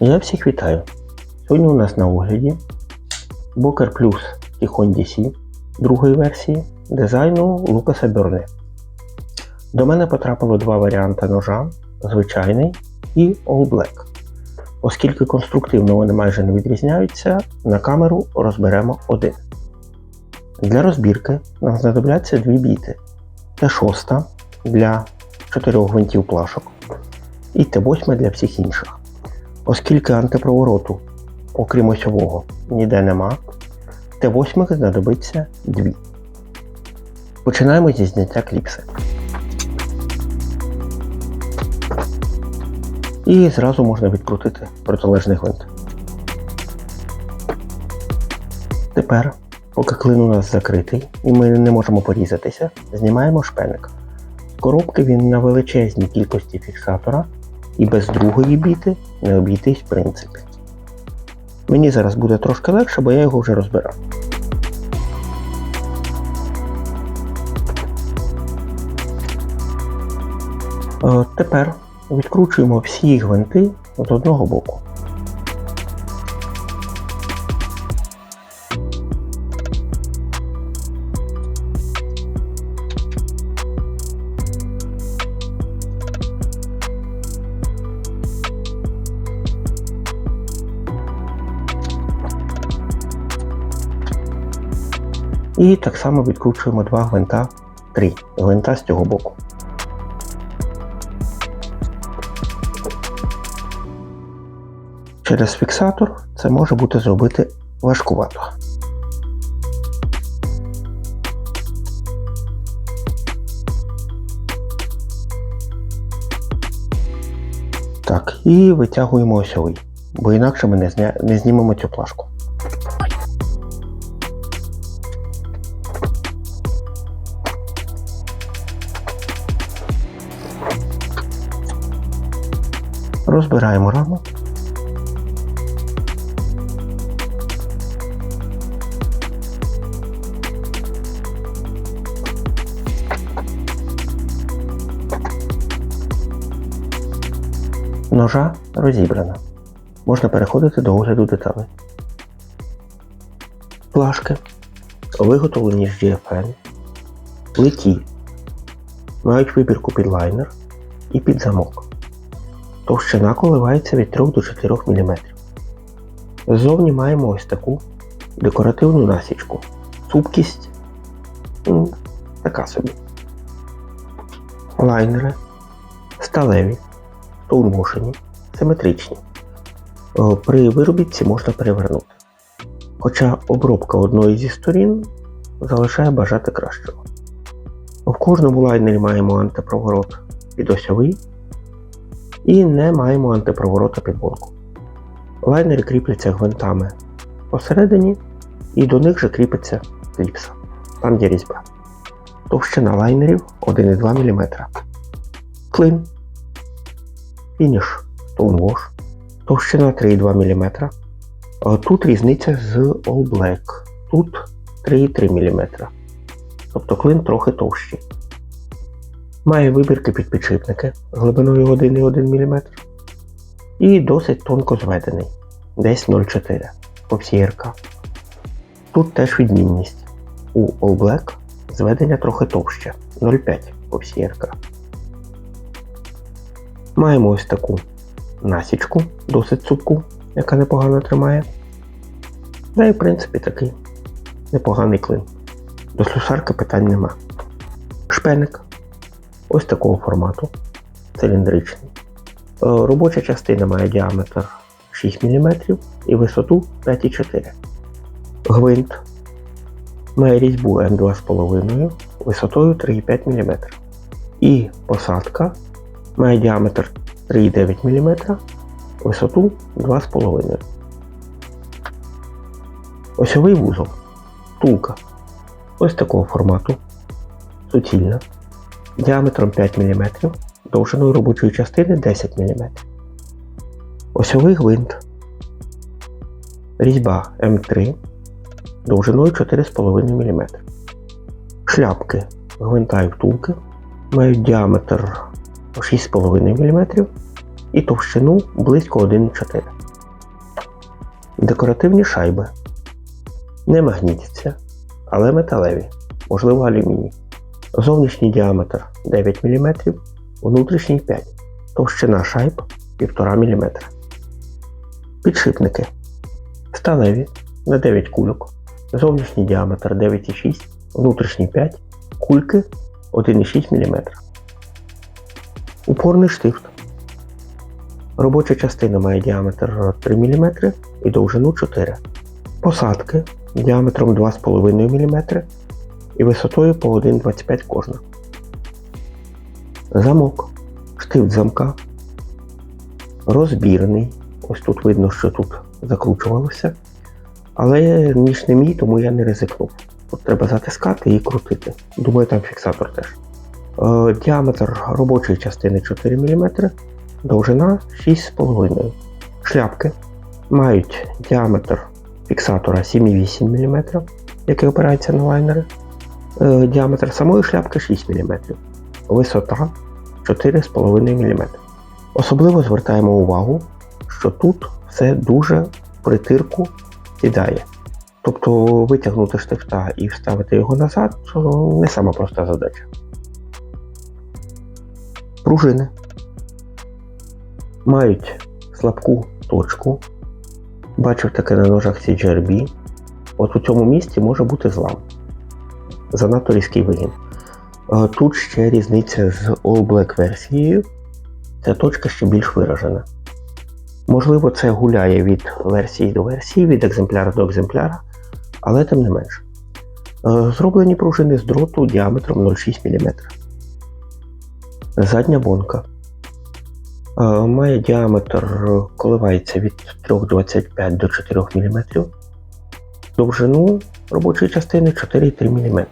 Я всіх вітаю. Сьогодні у нас на огляді Boker Plus Tikhon DC другої версії дизайну Лукаса Берне. До мене потрапило два варіанти ножа звичайний і All Black. Оскільки конструктивно вони майже не відрізняються, на камеру розберемо один. Для розбірки нам знадобляться дві біти. Т6 для 4 гвинтів плашок і Т8 для всіх інших. Оскільки антипровороту, окрім осьового, ніде нема, Т8 знадобиться дві. Починаємо зі зняття кліпси. І зразу можна відкрутити протилежний гвинт. Тепер, поки клин у нас закритий і ми не можемо порізатися, знімаємо шпеник. З коробки він на величезній кількості фіксатора і без другої біти не обійтись в принципі. Мені зараз буде трошки легше, бо я його вже розбирав. Е, Тепер відкручуємо всі гвинти з одного боку. І так само відкручуємо два гвинта, три гвинта з цього боку. Через фіксатор це може бути зробити важкувато. Так, і витягуємо осьовий, бо інакше ми не, знімемо цю плашку. Розбираємо раму. Ножа розібрана. Можна переходити до огляду деталей. Плашки, виготовлені з GFN, литі, мають вибірку під лайнер і під замок. Товщина коливається від 3 до 4 мм. Ззовні маємо ось таку декоративну насічку. Цупкість м, така собі. Лайнери сталеві, стоунмошені, симетричні. Е, При виробітці можна перевернути. Хоча обробка одної зі сторін залишає бажати кращого. В кожному лайнері маємо антипроворот під осьовий і не маємо антипроворота під болку. Лайнери кріпляться гвинтами посередині і до них же кріпиться кліпса. Там є різьба. Товщина лайнерів 1,2 мм. Клин. Фініш Stonewash. Товщина 3,2 мм. Тут різниця з All Black. Тут 3,3 мм. Тобто клин трохи товщий. Має вибірки під підшипники глибиною 1,1 мм. І досить тонко зведений. Десь 0,4 по всій РК. Тут теж відмінність. У All Black зведення трохи товще 0,5 по всій РК. Маємо ось таку насічку, досить цупку, яка непогано тримає. Да і в принципі такий непоганий клин. До слюсарки питань нема. Шпеник ось такого формату, циліндричний. Е, Робоча частина має діаметр 6 мм і висоту 5,4 Гвинт має різьбу М2,5 висотою 3,5 мм. І посадка має діаметр 3,9 мм, висоту 2,5 Осьовий вузол. Тулка. Ось такого формату. Суцільна. Діаметром 5 мм, довжиною робочої частини 10 мм. Осьовий гвинт. Різьба М3 довжиною 4,5 мм. Шляпки гвинта і втулки мають діаметр 6,5 мм і товщину близько 1,4 Декоративні шайби. Не магнітяться, але металеві, можливо алюміній. Зовнішній діаметр 9 мм, внутрішній 5 Товщина шайб 1,5 мм. Підшипники. Сталеві на 9 кульок. Зовнішній діаметр 9,6, внутрішній 5, кульки 1,6 мм. Упорний штифт. Робоча частина має діаметр 3 мм і довжину 4 Посадки діаметром 2,5 мм і висотою по 1,25 кожна. Замок. Штифт замка. Розбірний. Ось тут видно, що тут закручувалося. Але ніж не мій, тому я не ризикнув. Тут треба затискати і крутити. Думаю, там фіксатор теж. Е, діаметр робочої частини 4 мм, довжина 6,5 Шляпки мають діаметр фіксатора 7,8 мм, який опирається на лайнери. Е, діаметр самої шляпки 6 мм, висота 4,5 мм. Особливо звертаємо увагу, що тут все дуже притирку сідає. Тобто витягнути штифта і вставити його назад не сама проста задача. Пружини мають слабку точку. Бачив таке на ножах CGRB. От у цьому місці може бути злам. Занадто різкий вигін. Е, Тут ще різниця з All Black версією. Ця точка ще більш виражена. Можливо, це гуляє від версії до версії, від екземпляра до екземпляра, але тим не менш. Е, Зроблені пружини з дроту діаметром 0,6 мм. Задня бонка. Е, Має діаметр, коливається від 3,25 до 4 мм. Довжину робочої частини 4,3 мм.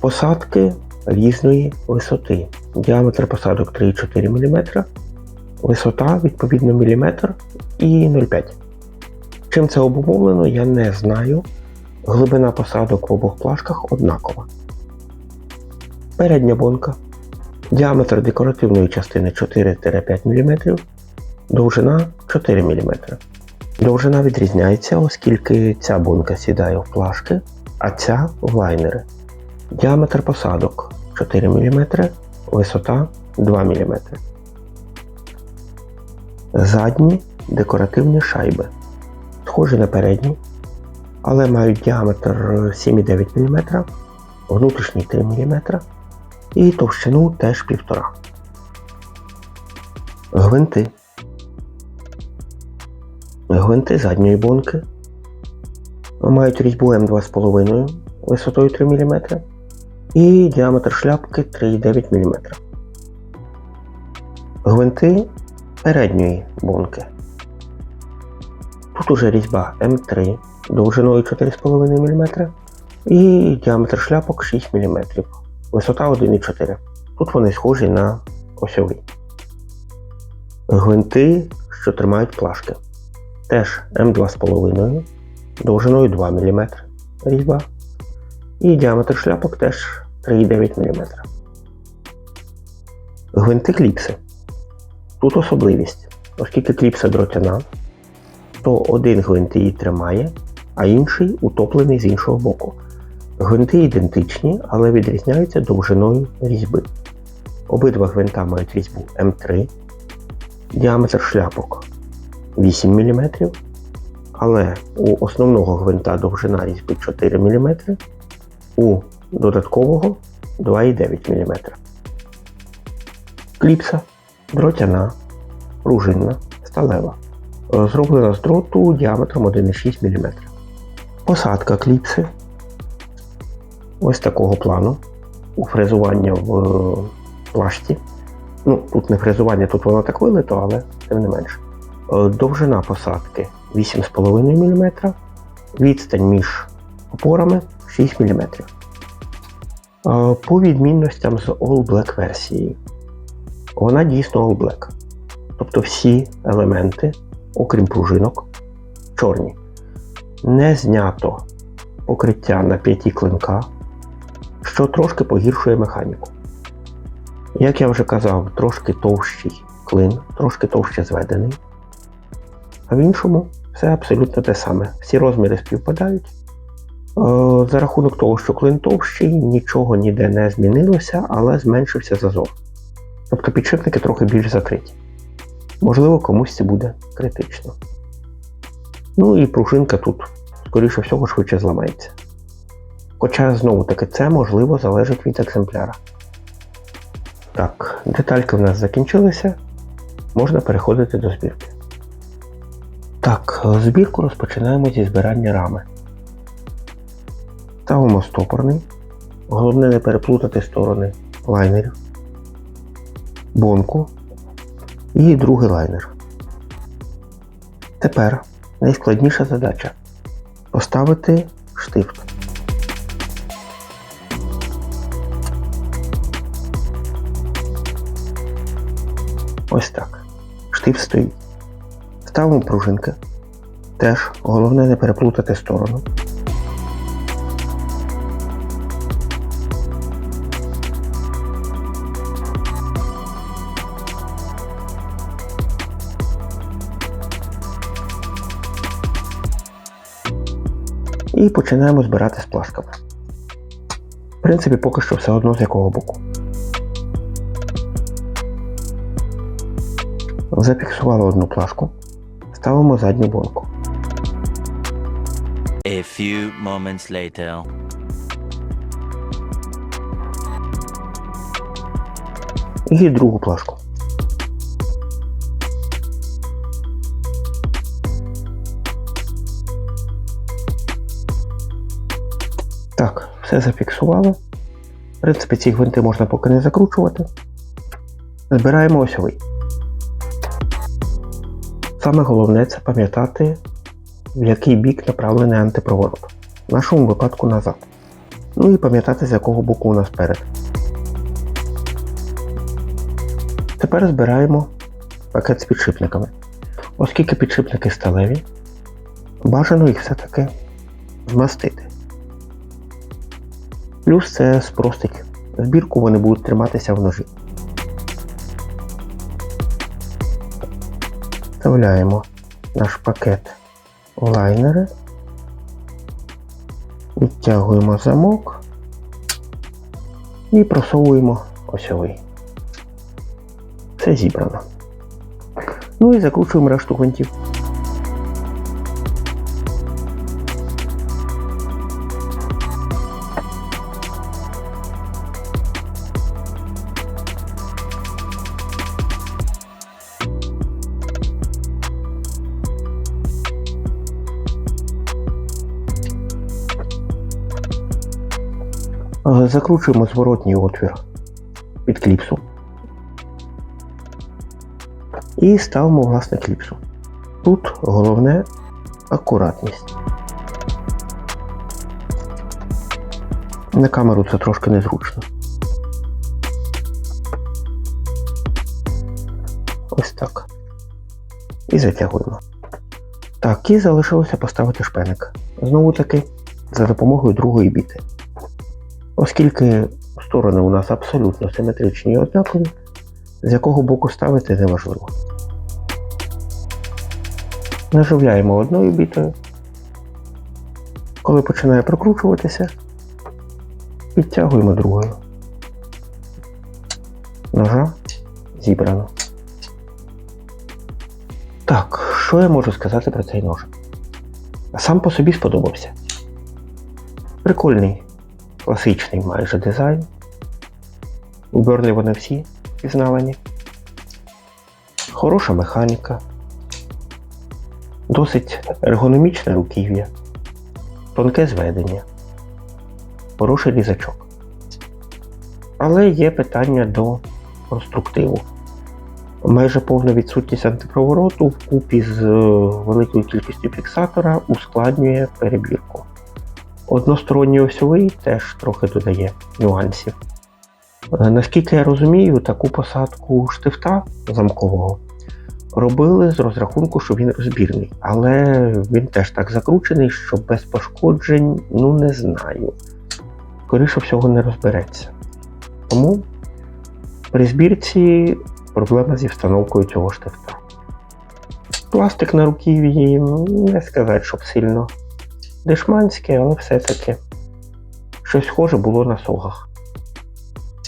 Посадки різної висоти. Діаметр посадок 3,4 мм. Висота, відповідно, міліметр і 0,5. Чим це обумовлено, я не знаю. Глибина посадок в обох плашках однакова. Передня бонка. Діаметр декоративної частини 4-5 мм, довжина 4 мм. Довжина відрізняється, оскільки ця бонка сідає в плашки, а ця в лайнери. Діаметр посадок 4 мм, висота 2 мм. Задні декоративні шайби. Схожі на передні, але мають діаметр 7,9 мм, внутрішній 3 мм і товщину теж 1,5. Гвинти. Гвинти задньої бонки мають різьбу М2,5 висотою 3 мм і діаметр шляпки 3,9 мм. Гвинти передньої бонки. Тут уже різьба М3 довжиною 4,5 мм і діаметр шляпок 6 мм, висота 1,4 Тут вони схожі на осьовий. Гвинти, що тримають плашки. Теж М2,5 довжиною 2 мм різьба. І діаметр шляпок теж 3,9 мм. Гвинти кліпси. Тут особливість, оскільки кліпса дротяна, то один гвинт її тримає, а інший утоплений з іншого боку. Гвинти ідентичні, але відрізняються довжиною різьби. Обидва гвинта мають різьбу М3, діаметр шляпок 8 мм, але у основного гвинта довжина різьби 4 мм, у додаткового 2,9 мм. Кліпса дротяна, пружинна, сталева. Зроблена з дроту діаметром 1,6 мм. Посадка кліпси ось такого плану. У фрезування в е, плашці. Ну, тут не фрезування, тут воно так вилито, але тим не менше. Е, Довжина посадки 8,5 мм, відстань між опорами 6 мм. Е, По відмінностям з All Black версією. Вона дійсно All Black. Тобто всі елементи, окрім пружинок, чорні. Не знято покриття на п'яті клинка, що трошки погіршує механіку. Як я вже казав, трошки товщий клин, трошки товще зведений. А в іншому все абсолютно те саме. Всі розміри співпадають. Е, За рахунок того, що клин товщий, нічого ніде не змінилося, але зменшився зазор. Тобто підшипники трохи більш закриті. Можливо, комусь це буде критично. Ну і пружинка тут, скоріше всього, швидше зламається. Хоча, знову таки, це можливо залежить від екземпляра. Так, детальки в нас закінчилися. Можна переходити до збірки. Так, збірку розпочинаємо зі збирання рами. Ставимо стопорний. Головне не переплутати сторони лайнерів, бонку і другий лайнер. Тепер найскладніша задача поставити штифт. Ось так. Штифт стоїть. Ставимо пружинки. Теж головне не переплутати сторону. І починаємо збирати з плашками. В принципі, поки що все одно з якого боку. Зафіксували одну плашку, ставимо задню бонку. A few moments later. І другу плашку. Так, все зафіксували. В принципі, ці гвинти можна поки не закручувати. Збираємо осьовий. Саме головне це пам'ятати, в який бік направлений антипроворот. В нашому випадку назад. Ну і пам'ятати, з якого боку у нас перед. Тепер збираємо пакет з підшипниками. Оскільки підшипники сталеві, бажано їх все-таки змастити. Плюс це спростить збірку, вони будуть триматися в ножі. Вставляємо наш пакет в лайнери, відтягуємо замок і просовуємо осьовий. Все зібрано. Ну і закручуємо решту гвинтів. Закручуємо зворотній отвір під кліпсу. І ставимо власне кліпсу. Тут головне акуратність. На камеру це трошки незручно. Ось так. І затягуємо. Так, і залишилося поставити шпеник. Знову таки за допомогою другої біти. Оскільки сторони у нас абсолютно симетричні і однакові, з якого боку ставити неважливо. Наживляємо одною бітою. Коли починає прокручуватися, підтягуємо другою. Ножа зібрано. Так, що я можу сказати про цей нож? Сам по собі сподобався. Прикольний, класичний майже дизайн. У Берлі вони всі пізнавані. Хороша механіка. Досить ергономічне руків'я, тонке зведення, хороший різачок. Але є питання до конструктиву. Майже повна відсутність антипровороту вкупі з е, великою кількістю фіксатора ускладнює перебірку. Односторонній осьовий теж трохи додає нюансів. Е, Наскільки я розумію, таку посадку штифта замкового робили з розрахунку, що він розбірний, але він теж так закручений, що без пошкоджень, ну не знаю. Скоріше всього не розбереться. Тому при збірці проблема зі встановкою цього штифта. Пластик на руків'ї, ну, не сказати, щоб сильно дешманське, але все-таки щось схоже було на согах.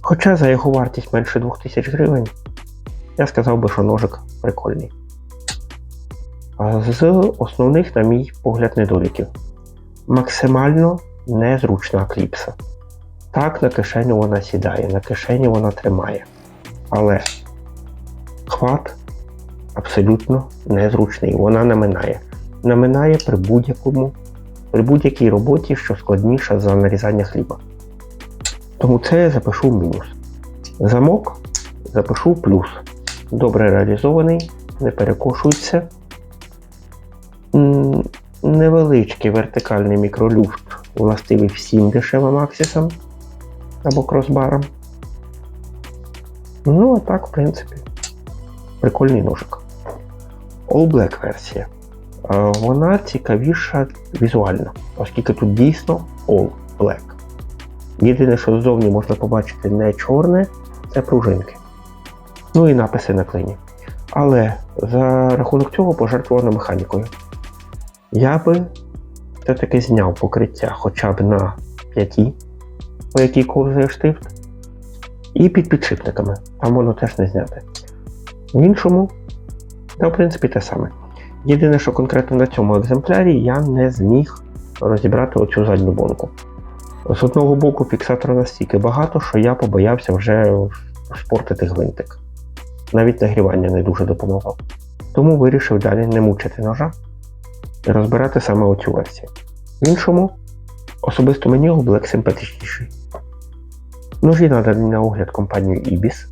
Хоча за його вартість менше 2000 гривень, я сказав би, що ножик прикольний. З основних, на мій погляд, недоліків. Максимально незручна кліпса. Так, на кишеню вона сідає, на кишені вона тримає. Але хват абсолютно незручний. Вона наминає. Наминає при будь-якому, при будь-якій роботі, що складніша за нарізання хліба. Тому це я запишу мінус. Замок запишу плюс. Добре реалізований, не перекошується. Невеличкий вертикальний мікролюфт, властивий всім дешевим аксісам або кросбарам. Ну, а так, в принципі, прикольний ножик. All Black версія. Е, Вона цікавіша візуально, оскільки тут дійсно All Black. Єдине, що ззовні можна побачити не чорне, це пружинки. Ну і написи на клині. Але за рахунок цього пожертвувано механікою. Я би все-таки зняв покриття хоча б на п'яті, по якій ковзає штифт, і під підшипниками. Там воно теж не зняте. В іншому, та в принципі те саме. Єдине, що конкретно на цьому екземплярі я не зміг розібрати оцю задню бонку. З одного боку, фіксатора настільки багато, що я побоявся вже спортити гвинтик. Навіть нагрівання не дуже допомогло. Тому вирішив далі не мучити ножа і розбирати саме оцю версію. В іншому, особисто мені Black симпатичніший. Ножі надані на огляд компанією Ibis.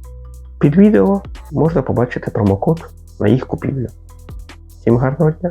Під відео можна побачити промокод на їх купівлю. Всім гарного дня!